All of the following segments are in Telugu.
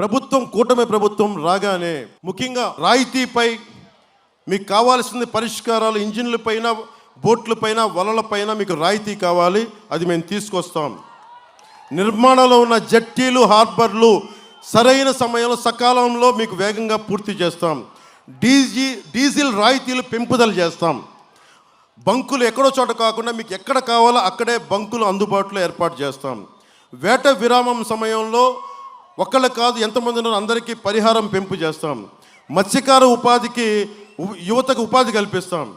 ప్రభుత్వం కూటమి ప్రభుత్వం రాగానే ముఖ్యంగా రాయితీపై మీకు కావాల్సింది పరిష్కారాలు ఇంజిన్ల పైన బోట్ల పైన వలల పైన మీకు రాయితీ కావాలి. అది మేము తీసుకొస్తాం. నిర్మాణంలో ఉన్న జట్టీలు హార్బర్లు సరైన సమయంలో సకాలంలో మీకు వేగంగా పూర్తి చేస్తాం. డీజీ డీజిల్ రాయితీలు పెంపుదల చేస్తాం. బంకులు ఎక్కడో చోట కాకుండా మీకు ఎక్కడ కావాలో అక్కడే బంకులు అందుబాటులో ఏర్పాటు చేస్తాం. వేట విరామం సమయంలో ఒకళ్ళు కాదు ఎంతమంది ఉన్నారో? అందరికీ పరిహారం పెంపు చేస్తాం. మత్స్యకార ఉపాధికి యువతకు ఉపాధి కల్పిస్తాం.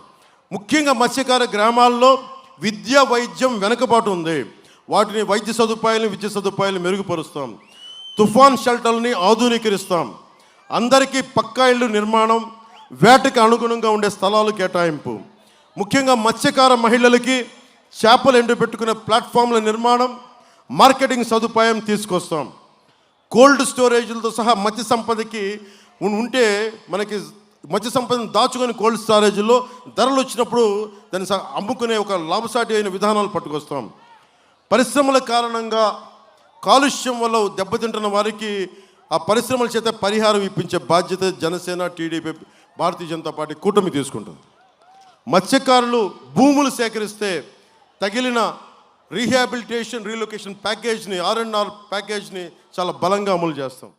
ముఖ్యంగా మత్స్యకార గ్రామాల్లో విద్య వైద్యం వెనుకబాటు ఉంది. వాటిని వైద్య సదుపాయాలను విద్య సదుపాయాలు మెరుగుపరుస్తాం. తుఫాన్ షెల్టర్ని ఆధునీకరిస్తాం. అందరికీ పక్కా ఇళ్ళు నిర్మాణం వేటకి అనుగుణంగా ఉండే స్థలాలు కేటాయింపు. ముఖ్యంగా మత్స్యకార మహిళలకి చేపలు ఎండబెట్టుకునే ప్లాట్ఫామ్ల నిర్మాణం మార్కెటింగ్ సదుపాయం తీసుకొస్తాం. కోల్డ్ స్టోరేజ్లతో సహా మత్స్య సంపదకి ఉంటే మనకి మత్స్య సంపదను దాచుకొని కోల్డ్ స్టోరేజ్లో ధరలు వచ్చినప్పుడు దాన్ని అమ్ముకునే ఒక లాభసాటి అయిన విధానాలు పట్టుకొస్తాం. పరిశ్రమల కారణంగా కాలుష్యం వల్ల దెబ్బతింటున్న వారికి ఆ పరిశ్రమల చేత పరిహారం ఇప్పించే బాధ్యత జనసేన టీడీపీ భారతీయ జనతా పార్టీ కూటమి తీసుకుంటుంది. మత్స్యకారులు భూములు సేకరిస్తే తగిలిన రీహాబిలిటేషన్ రీలొకేషన్ ప్యాకేజ్ని ఆర్ఎన్ఆర్ ప్యాకేజ్ని చాలా బలంగా అమలు చేస్తాం.